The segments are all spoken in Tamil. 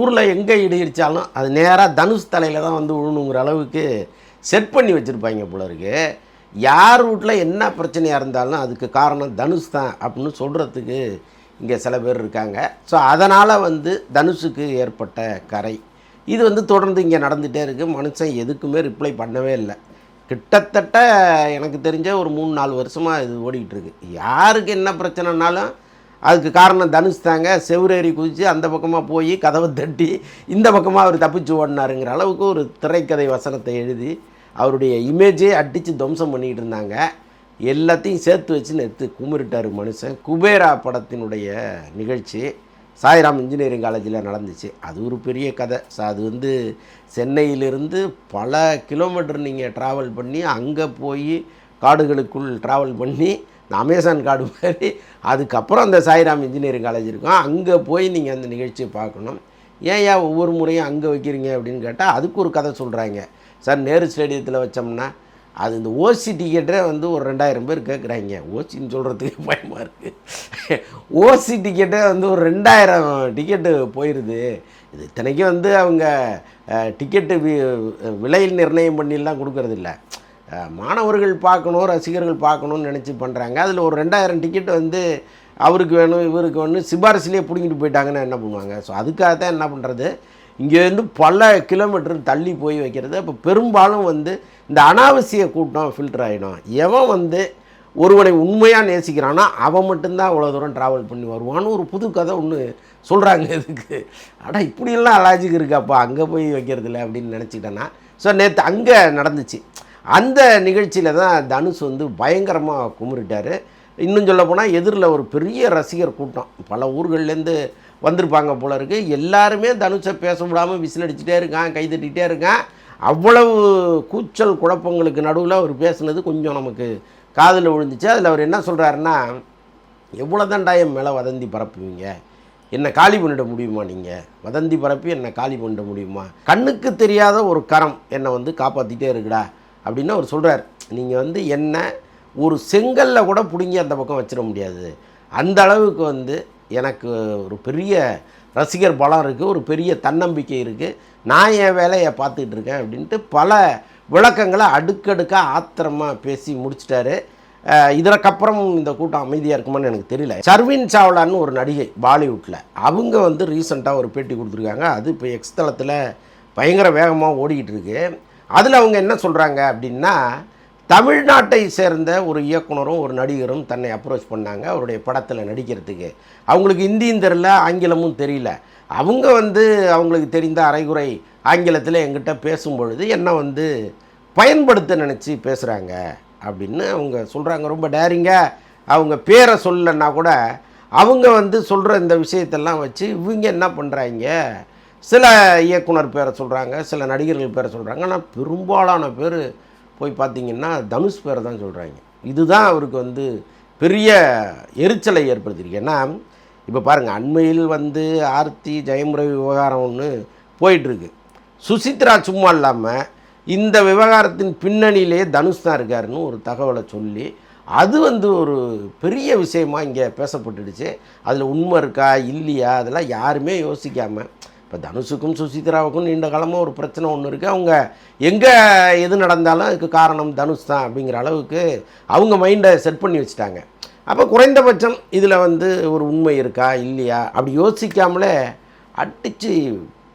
ஊரில் எங்கே இடி இடித்தாலும் அது நேராக தனுஷ் தலையில் தான் வந்து விழுணுங்கிற அளவுக்கு செட் பண்ணி வச்சுருப்பாங்க போல இருக்கு. யார் வீட்டில் என்ன பிரச்சனையாக இருந்தாலும் அதுக்கு காரணம் தனுஷ் தான் அப்படின்னு சொல்கிறதுக்கு இங்கே சில பேர் இருக்காங்க. ஸோ அதனால் வந்து தனுஷுக்கு ஏற்பட்ட கரை. இது வந்து தொடர்ந்து இங்கே நடந்துகிட்டே இருக்குது மனுஷன் எதுக்குமே ரிப்ளை பண்ணவே இல்லை. கிட்டத்தட்ட எனக்கு தெரிஞ்ச ஒரு மூணு நாலு வருஷமாக இது ஓடிக்கிட்டு இருக்கு. யாருக்கு என்ன பிரச்சனைனாலும் அதுக்கு காரணம் தனுஷ் தாங்க. செவ்வரேறி குதித்து அந்த பக்கமாக போய் கதவை தட்டி இந்த பக்கமாக அவர் தப்பிச்சு ஓடினாருங்கிற அளவுக்கு ஒரு திரைக்கதை வசனத்தை எழுதி அவருடைய இமேஜே அடித்து துவம்சம் பண்ணிக்கிட்டு இருந்தாங்க. எல்லாத்தையும் சேர்த்து வச்சு நேற்று கும்பிட்டார் மனுஷன். குபேரா படத்தினுடைய நிகழ்ச்சி சாய்ராம் இன்ஜினியரிங் காலேஜில் நடந்துச்சு. அது ஒரு பெரிய கதை. ஸோ அது வந்து சென்னையிலிருந்து பல கிலோமீட்டர் நீங்கள் ட்ராவல் பண்ணி அங்கே போய் காடுகளுக்குள் ட்ராவல் பண்ணி இந்த அமேசான் காடு மாதிரி. அதுக்கப்புறம் அந்த சாய்ராம் இன்ஜினியரிங் காலேஜ் இருக்கும். அங்கே போய் நீங்கள் அந்த நிகழ்ச்சியை பார்க்கணும். ஏன் ஏன் ஒவ்வொரு முறையும் அங்கே வைக்கிறீங்க அப்படின்னு கேட்டால் அதுக்கு ஒரு கதை சொல்கிறாங்க சார் நேரு ஸ்டேடியத்தில் வச்சோம்னா அது இந்த ஓசி டிக்கெட்டே வந்து ஒரு ரெண்டாயிரம் பேர் கேட்குறாங்க ஓசின்னு சொல்கிறதுக்கு பயமாக இருக்குது ஓசி டிக்கெட்டே வந்து ஒரு ரெண்டாயிரம் டிக்கெட்டு போயிடுது இது இத்தனைக்கும் வந்து அவங்க டிக்கெட்டு விலையில் நிர்ணயம் பண்ணிலாம் கொடுக்கறதில்ல. மாணவர்கள் பார்க்கணும் ரசிகர்கள் பார்க்கணும்னு நினச்சி பண்ணுறாங்க அதில் ஒரு ரெண்டாயிரம் டிக்கெட் வந்து அவருக்கு வேணும் இவருக்கு வேணும் சிபாரிசுலேயே பிடிங்கிட்டு போயிட்டாங்கன்னா என்ன பண்ணுவாங்க? ஸோ அதுக்காக தான் என்ன பண்ணுறது இங்கேருந்து பல கிலோமீட்டர் தள்ளி போய் வைக்கிறது. இப்போ பெரும்பாலும் வந்து இந்த அனாவசிய கூட்டம் ஃபில்டர் ஆகிடும் எவன் வந்து ஒருவனை உண்மையாக நேசிக்கிறானோ அவன் மட்டும்தான் அவ்வளோ தூரம் ட்ராவல் பண்ணி வருவான்னு ஒரு புது கதை ஒன்று சொல்கிறாங்க இதுக்கு. ஆனால் இப்படியெல்லாம் அலாஜிக் இருக்காப்பா? அங்கே போய் வைக்கிறது இல்லை அப்படின்னு நினச்சிக்கிட்டேன்னா. ஸோ நேற்று அங்கே நடந்துச்சு. அந்த நிகழ்ச்சியில் தான் தனுஷ் வந்து பயங்கரமாக குமுறிட்டார். இன்னும் சொல்ல போனால் எதிரில் ஒரு பெரிய ரசிகர் கூட்டம். பல ஊர்கள்லேருந்து வந்திருப்பாங்க போல இருக்குது எல்லாருமே தனுஷை பேச விடாமல் விசில் அடிச்சுட்டே இருக்கான் கை தட்டிகிட்டே இருக்கான். அவ்வளவு கூச்சல் குழப்பங்களுக்கு நடுவில் அவர் பேசுனது கொஞ்சம் நமக்கு காதில் விழுந்துச்சு. அதில் அவர் என்ன சொல்கிறாருன்னா எவ்வளோ தான்டா என் மேலே வதந்தி பரப்புவீங்க? என்னை காலி பண்ணிட முடியுமா நீங்கள் வதந்தி பரப்பி என்னை காலி பண்ணிட முடியுமா? கண்ணுக்கு தெரியாத ஒரு கரம் என்னை வந்து காப்பாற்றிட்டே இருக்குடா. அப்படின்னு அவர் சொல்கிறார் நீங்கள் வந்து என்ன ஒரு செங்கல்ல கூட பிடுங்கி அந்த பக்கம் வச்சிட முடியாது. அந்த அளவுக்கு வந்து எனக்கு ஒரு பெரிய ரசிகர் பலம் இருக்குது ஒரு பெரிய தன்னம்பிக்கை இருக்குது நான் என் வேலையை பார்த்துக்கிட்டு இருக்கேன் அப்படின்ட்டு பல விளக்கங்களை அடுக்கடுக்காக ஆத்திரமாக பேசி முடிச்சிட்டாரு. இதற்கப்புறம் இந்த கூட்டம் அமைதியாக இருக்குமான்னு எனக்கு தெரியல. சர்வின் சாவ்லான்னு ஒரு நடிகை பாலிவுட்டில் அவங்க வந்து ரீசெண்டாக ஒரு பேட்டி கொடுத்துருக்காங்க. அது இப்போ எக்ஸ் தளத்தில் பயங்கர வேகமாக ஓடிக்கிட்டு இருக்கு. அதில் அவங்க என்ன சொல்கிறாங்க அப்படின்னா தமிழ்நாட்டை சேர்ந்த ஒரு இயக்குனரும் ஒரு நடிகரும் தன்னை அப்ரோச் பண்ணாங்க அவருடைய படத்தில் நடிக்கிறதுக்கு. அவங்களுக்கு ஹிந்தியும் தெரில ஆங்கிலமும் தெரியல. அவங்க வந்து அவங்களுக்கு தெரிந்த அரைகுறை ஆங்கிலத்தில் எங்கிட்ட பேசும்பொழுது என்னை வந்து பயன்படுத்த நினச்சி பேசுகிறாங்க அப்படின்னு அவங்க சொல்கிறாங்க ரொம்ப டேரிங்காக அவங்க பேரை சொல்லலைன்னா கூட அவங்க வந்து சொல்கிற இந்த விஷயத்தெல்லாம் வச்சு இவங்க என்ன பண்ணுறாங்க சில இயக்குனர் பேரை சொல்கிறாங்க சில நடிகர்கள் பேரை சொல்கிறாங்க ஆனால் பெரும்பாலான பேர் போய் பார்த்தீங்கன்னா தனுஷ் பேரை தான் சொல்கிறாங்க இதுதான் அவருக்கு வந்து பெரிய எரிச்சலை ஏற்படுத்தியிருக்கு. ஏன்னா இப்போ பாருங்கள் அண்மையில் வந்து ஆர்த்தி ஜெயமுறை விவகாரம் ஒன்று போயிட்டுருக்கு. சுசித்ரா சும்மா இல்லாமல் இந்த விவகாரத்தின் பின்னணியிலேயே தனுஷ் தான் இருக்காருன்னு ஒரு தகவலை சொல்லி அது வந்து ஒரு பெரிய விஷயமாக இங்கே பேசப்பட்டுடுச்சு. அதில் உண்மை இருக்கா இல்லையா அதெல்லாம் யாருமே யோசிக்காமல் இப்போ தனுஷுக்கும் சுசித்ராவுக்கும் நீண்ட காலமாக ஒரு பிரச்சனை ஒன்று இருக்குது அவங்க எங்கே எது நடந்தாலும் அதுக்கு காரணம் தனுஷ் தான் அப்படிங்கிற அளவுக்கு அவங்க மைண்டை செட் பண்ணி வச்சுட்டாங்க. அப்போ குறைந்தபட்சம் இதில் வந்து ஒரு உண்மை இருக்கா இல்லையா? அப்படி யோசிக்காமலே அடித்து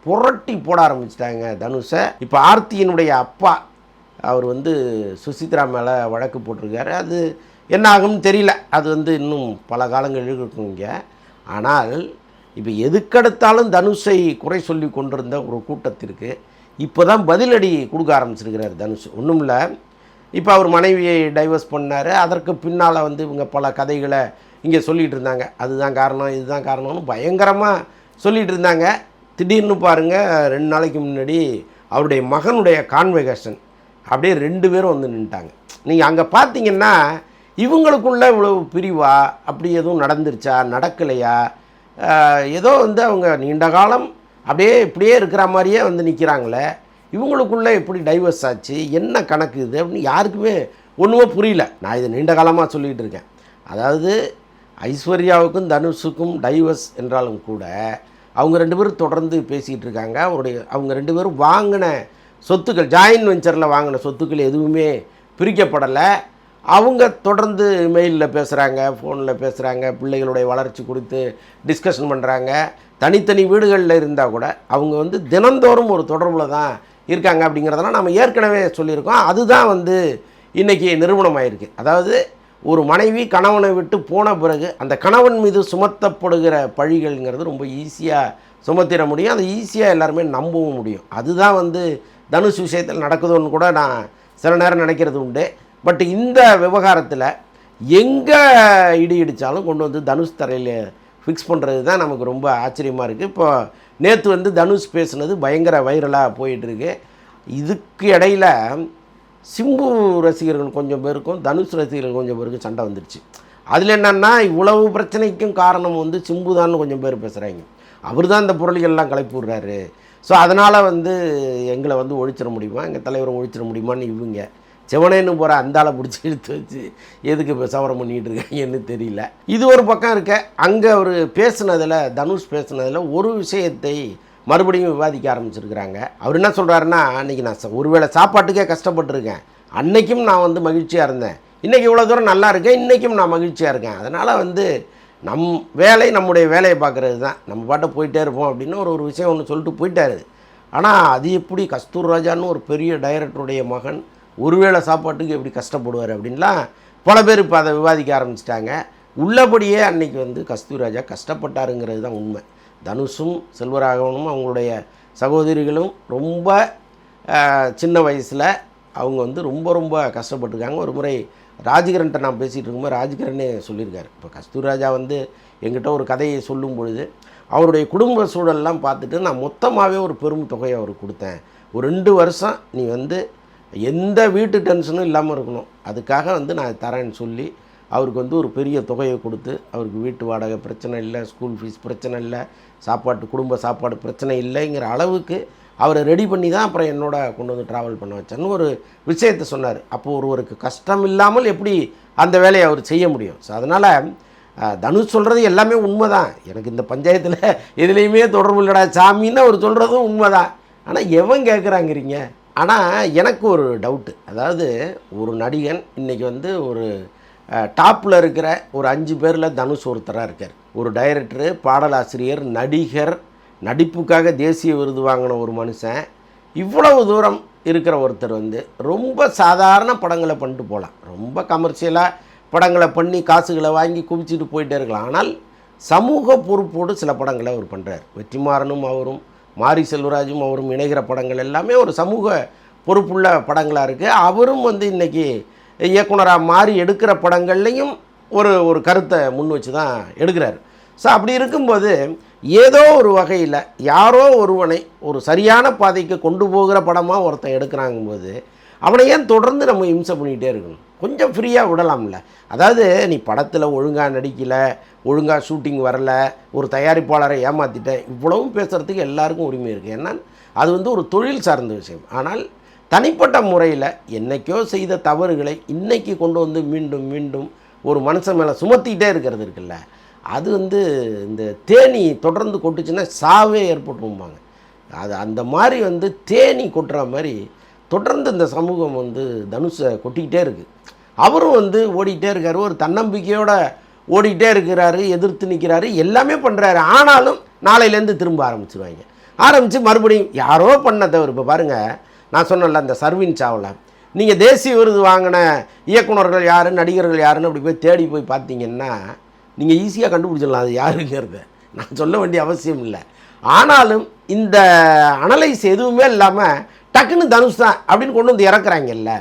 புரட்டி போட ஆரம்பிச்சிட்டாங்க தனுஷை. இப்போ ஆர்த்தியினுடைய அப்பா அவர் வந்து சுசித்ரா மேலே வழக்கு போட்டிருக்காரு. அது என்ன ஆகும்னு தெரியல. அது வந்து இன்னும் பல காலங்கள் இருக்கும் இங்கே. ஆனால் இப்போ எதுக்கெடுத்தாலும் தனுஷை குறை சொல்லி கொண்டிருந்த ஒரு கூட்டத்திற்கு இப்போ தான் பதிலடி கொடுக்க ஆரம்பிச்சிருக்கிறார் தனுஷ். ஒன்றும் இல்லை. இப்போ அவர் மனைவியை டைவர்ஸ் பண்ணார். அதற்கு பின்னால் வந்து இவங்க பல கதைகளை இங்கே சொல்லிகிட்டு இருந்தாங்க. அதுதான் காரணம் இதுதான் காரணம்னு பயங்கரமாக சொல்லிகிட்டு இருந்தாங்க. திடீர்னு பாருங்கள் ரெண்டு நாளைக்கு முன்னாடி அவருடைய மகனுடைய கான்வெகேஷன் அப்படியே ரெண்டு பேரும் வந்து நின்ட்டாங்க. நீங்கள் அங்கே பார்த்தீங்கன்னா இவங்களுக்குள்ள இவ்வளோ பிரிவா? அப்படி எதுவும் நடந்துருச்சா? நடக்கலையா? ஏதோ வந்து அவங்க நீண்ட காலம் அப்படியே இப்படியே இருக்கிற மாதிரியே வந்து நிற்கிறாங்களே இவங்களுக்குள்ளே எப்படி டைவர்ஸ் ஆச்சு என்ன கணக்கு இது அப்படின்னு யாருக்குமே ஒன்றுமே புரியல. நான் இதை நீண்ட காலமாக சொல்லிகிட்டு இருக்கேன். அதாவது ஐஸ்வர்யாவுக்கும் தனுஷுக்கும் டைவர்ஸ் என்றாலும் கூட அவங்க ரெண்டு பேரும் தொடர்ந்து பேசிகிட்டு இருக்காங்க. அவருடைய அவங்க ரெண்டு பேரும் வாங்கின சொத்துக்கள் ஜாயின் வெஞ்சரில் வாங்கின சொத்துக்கள் எதுவுமே பிரிக்கப்படலை. அவங்க தொடர்ந்து மெயிலில் பேசுகிறாங்க ஃபோனில் பேசுகிறாங்க பிள்ளைகளுடைய வளர்ச்சி குறித்து டிஸ்கஷன் பண்ணுறாங்க தனித்தனி வீடுகளில் இருந்தால் கூட அவங்க வந்து தினந்தோறும் ஒரு தொடர்பில் தான் இருக்காங்க அப்படிங்கிறதெல்லாம் நம்ம ஏற்கனவே சொல்லியிருக்கோம். அதுதான் வந்து இன்றைக்கி நிறுவனமாயிருக்கு. அதாவது ஒரு மனைவி கணவனை விட்டு போன பிறகு அந்த கணவன் மீது சுமத்தப்படுகிற பழிகள்ங்கிறது ரொம்ப ஈஸியாக சுமத்திட முடியும். அதை ஈஸியாக எல்லாருமே நம்பவும் முடியும். அதுதான் வந்து தனுஷ் விஷயத்தில் நடக்குதுன்னு கூட நான் சில நேரம் நினைக்கிறது உண்டு. பட் இந்த விவகாரத்தில் எங்கே இடி இடித்தாலும் கொண்டு வந்து தனுஷ் தரையில் ஃபிக்ஸ் பண்ணுறது தான் நமக்கு ரொம்ப ஆச்சரியமாக இருக்குது இப்போ நேற்று வந்து தனுஷ் பேசுனது பயங்கர வைரலாக போயிட்டுருக்கு இதுக்கு இடையில சிம்பு ரசிகர்கள் கொஞ்சம் பேருக்கும் தனுஷ் ரசிகர்கள் கொஞ்சம் பேருக்கும் சண்டை வந்துடுச்சு அதில் என்னென்னா இவ்வளவு பிரச்சனைக்கும் காரணம் வந்து சிம்பு தான் கொஞ்சம் பேர் பேசுகிறாங்க அவர் தான் இந்த பொருள்கள்லாம் கிளப்பி விடுறாரு. ஸோ அதனால் வந்து எங்களை வந்து ஒழிச்சிட முடியுமா? எங்கள் தலைவரை ஒழிச்சிட முடியுமான்னு இவங்க செவனேன்னு போகிற அந்தாளை பிடிச்சி எடுத்து வச்சு எதுக்கு இப்போ சவரம் பண்ணிகிட்டு இருக்காங்கன்னு தெரியல. இது ஒரு பக்கம் இருக்க அங்கே அவர் பேசுனதில் தனுஷ் பேசுனதில் ஒரு விஷயத்தை மறுபடியும் விவாதிக்க ஆரம்பிச்சிருக்கிறாங்க. அவர் என்ன சொல்கிறாருன்னா அன்றைக்கி நான் ஒருவேளை சாப்பாட்டுக்கே கஷ்டப்பட்டிருக்கேன். அன்னைக்கும் நான் வந்து மகிழ்ச்சியாக இருந்தேன். இன்றைக்கி இவ்வளோ தூரம் நல்லா இருக்கேன் இன்றைக்கும் நான் மகிழ்ச்சியாக இருக்கேன். அதனால் வந்து நம் வேலை நம்முடைய வேலையை பார்க்குறது தான். நம்ம பாட்டை போயிட்டே இருப்போம் அப்படின்னு ஒரு ஒரு விஷயம் ஒன்று சொல்லிட்டு போயிட்டாரு. ஆனால் அது எப்படி கஸ்தூர் ராஜான்னு ஒரு பெரிய டைரக்டருடைய மகன் ஒருவேளை சாப்பாட்டுக்கு எப்படி கஷ்டப்படுவார் அப்படின்லாம் பல பேர் இப்போ அதை விவாதிக்க ஆரம்பிச்சிட்டாங்க. உள்ளபடியே அன்னைக்கு வந்து கஸ்தூரிராஜா கஷ்டப்பட்டாருங்கிறது தான் உண்மை. தனுஷும் செல்வராகவனும் அவங்களுடைய சகோதரிகளும் ரொம்ப சின்ன வயசில் அவங்க வந்து ரொம்ப ரொம்ப கஷ்டப்பட்டுருக்காங்க. ஒரு முறை ராஜகிரன்ட்ட நான் பேசிகிட்டு இருக்கும்போது ராஜகிரனே சொல்லியிருக்காரு. இப்போ கஸ்தூர்ராஜா வந்து எங்கிட்ட ஒரு கதையை சொல்லும் பொழுது அவருடைய குடும்ப சூழல்லாம் பார்த்துட்டு நான் மொத்தமாகவே ஒரு பெரும் தொகையை அவருக்கு கொடுத்தேன். ஒரு ரெண்டு வருஷம் நீ வந்து எந்த வீட்டு டென்ஷனும் இல்லாமல் இருக்கணும். அதுக்காக வந்து நான் தரேன்னு சொல்லி அவருக்கு வந்து ஒரு பெரிய தொகையை கொடுத்து அவருக்கு வீட்டு வாடகை பிரச்சனை இல்லை ஸ்கூல் ஃபீஸ் பிரச்சனை இல்லை சாப்பாட்டு குடும்ப சாப்பாடு பிரச்சனை இல்லைங்கிற அளவுக்கு அவரை ரெடி பண்ணி தான் அப்புறம் என்னோட கொண்டு வந்து ட்ராவல் பண்ண வச்சேன்னு ஒரு விஷயத்தை சொன்னார். அப்போது ஒருவருக்கு கஷ்டம் இல்லாமல் எப்படி அந்த வேலையை அவர் செய்ய முடியும்? ஸோ அதனால் தனுஷ் சொல்கிறது எல்லாமே உண்மை தான் எனக்கு இந்த பஞ்சாயத்தில் எதுலேயுமே தொடர்பு இல்லைடா சாமின்னு அவர் சொல்கிறதும் உண்மை தான் ஆனால் எவன் கேட்குறாங்கிறீங்க ஆனால் எனக்கு ஒரு டவுட்டு அதாவது ஒரு நடிகன் இன்றைக்கி வந்து ஒரு டாப்பில் இருக்கிற ஒரு அஞ்சு பேரில் தனுஷ் ஒருத்தராக இருக்கார். ஒரு டைரக்டரு பாடலாசிரியர் நடிகர் நடிப்புக்காக தேசிய விருது வாங்கின ஒரு மனுஷன். இவ்வளவு தூரம் இருக்கிற ஒருத்தர் வந்து ரொம்ப சாதாரண படங்களை பண்ணிட்டு போகலாம் ரொம்ப கமர்ஷியலாக படங்களை பண்ணி காசுகளை வாங்கி குவிச்சிட்டு போயிட்டே இருக்கலாம். ஆனால் சமூக பொறுப்போடு சில படங்களை அவர் பண்ணுறார் வெற்றிமாறனும் அவரும் மாரி செல்வராஜும் அவரும் இணைகிற படங்கள் எல்லாமே ஒரு சமூக பொறுப்புள்ள படங்களாக இருக்குது அவரும் வந்து இன்றைக்கி இயக்குனராக மாறி எடுக்கிற படங்கள்லையும் ஒரு ஒரு கருத்தை முன் வச்சு தான் எடுக்கிறார். ஸோ அப்படி இருக்கும்போது ஏதோ ஒரு வகையில் யாரோ ஒருவனை ஒரு சரியான பாதைக்கு கொண்டு போகிற படமாக ஒருத்தன் எடுக்கிறாங்கும்போது அவனை ஏன் தொடர்ந்து நம்ம இம்சை பண்ணிகிட்டே இருக்கணும்? கொஞ்சம் ஃப்ரீயாக விடலாம்ல. அதாவது நீ படத்தில் ஒழுங்காக நடிக்கலை ஒழுங்காக ஷூட்டிங் வரல ஒரு தயாரிப்பாளரை ஏமாற்றிட்டேன் இவ்வளவும் பேசுகிறதுக்கு எல்லாருக்கும் உரிமை இருக்குது ஏன்னா அது வந்து ஒரு தொழில் சார்ந்த விஷயம். ஆனால் தனிப்பட்ட முறையில் என்னைக்கோ செய்த தவறுகளை இன்றைக்கி கொண்டு வந்து மீண்டும் மீண்டும் ஒரு மனுஷன் மேலே சுமத்திக்கிட்டே இருக்கிறது இருக்குல்ல. அது வந்து இந்த தேனி தொடர்ந்து கொட்டுச்சுன்னா சாவே ஏற்பட்டுரும்பாங்க. அது அந்த மாதிரி வந்து தேனி கொட்டுற மாதிரி தொடர்ந்து இந்த சமூகம் வந்து தனுஷை கொட்டிக்கிட்டே இருக்குது அவரும் வந்து ஓடிக்கிட்டே இருக்கார் ஒரு தன்னம்பிக்கையோட ஓடிக்கிட்டே இருக்கிறாரு எதிர்த்து நிற்கிறாரு எல்லாமே பண்ணுறாரு ஆனாலும் நாளையிலேருந்து திரும்ப ஆரம்பிச்சிருவாங்க. ஆரம்பித்து மறுபடியும் யாரோ பண்ண தவிர இப்போ பாருங்கள் நான் சொன்னேன்ல அந்த சர்வின் சாவில். நீங்கள் தேசிய விருது வாங்கின இயக்குனர்கள் யார் நடிகர்கள் யாருன்னு அப்படி போய் தேடி போய் பார்த்தீங்கன்னா நீங்கள் ஈஸியாக கண்டுபிடிச்சிடலாம். அது யாருங்கிறத. நான் சொல்ல வேண்டிய அவசியம் இல்லை. ஆனாலும் இந்த அனலைஸ் எதுவுமே இல்லாமல் டக்குன்னு தனுஷ் தான் அப்படின்னு கொண்டு வந்து இறக்குறாங்கல்ல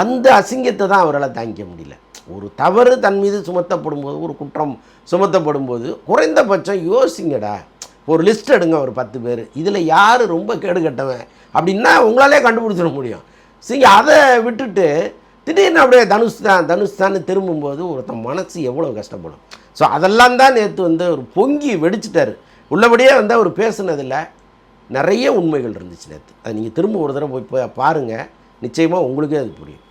அந்த அசிங்கத்தை தான் அவரால் தாங்கிக்க முடியல. ஒரு தவறு தன் மீது சுமத்தப்படும் போது ஒரு குற்றம் சுமத்தப்படும் போது குறைந்தபட்சம் யோசிங்கடா. ஒரு லிஸ்ட் எடுங்க ஒரு பத்து பேர். இதில் யார் ரொம்ப கேடு கட்டவன் அப்படின்னா உங்களாலே கண்டுபிடிச்சிட முடியும். சரி அதை விட்டுட்டு திடீர்னு அப்படியே தனுஷ் தான் தனுஷ் தான் திரும்பும்போது ஒருத்தன் மனசு எவ்வளோ கஷ்டப்படும். ஸோ அதெல்லாம் தான் நேற்று வந்து ஒரு பொங்கி வெடிச்சிட்டாரு. உள்ளபடியே வந்து அவர் பேசுனதில் நிறைய உண்மைகள் இருந்துச்சு நேற்று அது நீங்கள் திரும்ப ஒரு தடவை போய் போய் பாருங்கள் நிச்சயமாக உங்களுக்கே அது புரியும்.